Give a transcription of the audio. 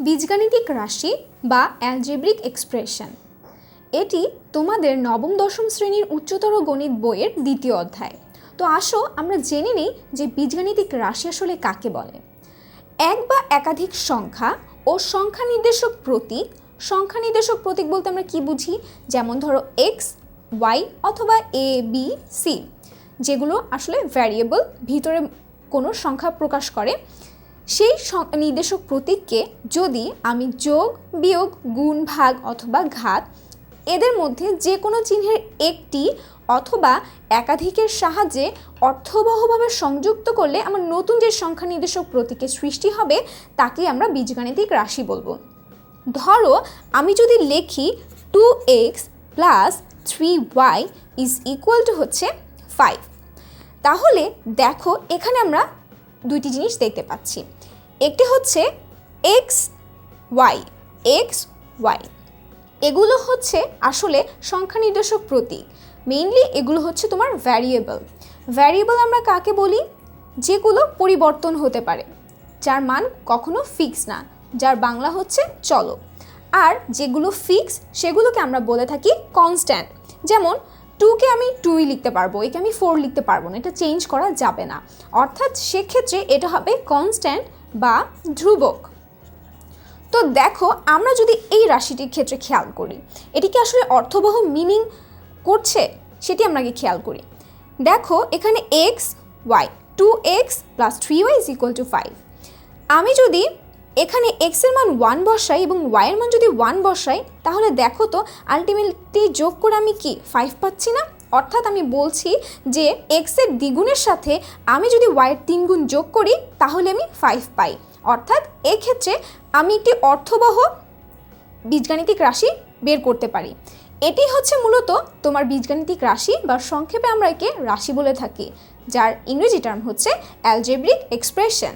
বীজগাণিতিক রাশি বা অ্যালজেব্রিক এক্সপ্রেশন এটি তোমাদের নবম, দশম শ্রেণির উচ্চতর গণিত বইয়ের দ্বিতীয় অধ্যায়। তো আসো, আমরা জেনে নিই যে বীজগাণিতিক রাশি আসলে কাকে বলে। এক বা একাধিক সংখ্যা ও সংখ্যা নির্দেশক প্রতীক। সংখ্যা নির্দেশক প্রতীক বলতে আমরা কি বুঝি? যেমন ধরো এক্স ওয়াই অথবা এ বি সি যেগুলো আসলে ভ্যারিয়েবল ভিতরে কোনো সংখ্যা প্রকাশ করে। সেই নির্দেশক প্রতীককে যদি আমি যোগ, বিয়োগ, গুণ, ভাগ অথবা ঘাত, এদের মধ্যে যে কোনো চিহ্নের একটি অথবা একাধিকের সাহায্যে অর্থবহভাবে সংযুক্ত করলে আমার নতুন যে সংখ্যা নির্দেশক প্রতীকের সৃষ্টি হবে, তাকে আমরা বীজগাণিতিক রাশি বলব। ধরো, আমি যদি লিখি two x plus three y is equal to হচ্ছে ফাইভ তাহলে দেখো, এখানে আমরা দুইটি জিনিস দেখতে পাচ্ছি। একটি হচ্ছে এক্স ওয়াই এক্স ওয়াই এগুলো হচ্ছে আসলে সংখ্যা নির্দেশক প্রতীক। মেইনলি এগুলো হচ্ছে তোমার ভ্যারিয়েবল ভ্যারিয়েবল আমরা কাকে বলি? যেগুলো পরিবর্তন হতে পারে, যার মান কখনো ফিক্স না, যার বাংলা হচ্ছে চলো। আর যেগুলো ফিক্স সেগুলোকে আমরা বলে থাকি কনস্ট্যান্ট যেমন টুকে আমি টুই লিখতে পারব, একে আমি ফোর লিখতে পারব না, এটা চেঞ্জ করা যাবে না। অর্থাৎ সেক্ষেত্রে এটা হবে কনস্ট্যান্ট বা ধ্রুবক। তো দেখো, আমরা যদি এই রাশিটির ক্ষেত্রে খেয়াল করি, এটি কি আসলে অর্থবহ মিনিং করছে? সেটি আমরা খেয়াল করি। দেখো, এখানে x y two x plus three y is equal to five আমি যদি এখানে এক্সের মান ওয়ান বসাই এবং ওয়াইয়ের মান যদি ওয়ান বসাই, তাহলে দেখো তো আলটিমেটলি যোগ করে আমি কি ফাইভ পাচ্ছি না? অর্থাৎ আমি বলছি যে এক্সের দ্বিগুণের সাথে আমি যদি ওয়াইয়ের তিন গুণ যোগ করি, তাহলে আমি ফাইভ পাই। অর্থাৎ এক্ষেত্রে আমি একটি অর্থবহ বীজগাণিতিক রাশি বের করতে পারি। এটি হচ্ছে মূলত তোমার বীজগাণিতিক রাশি বা সংক্ষেপে আমরা একে রাশি বলে থাকি, যার ইংরেজি টার্ম হচ্ছে অ্যালজেব্রিক এক্সপ্রেশন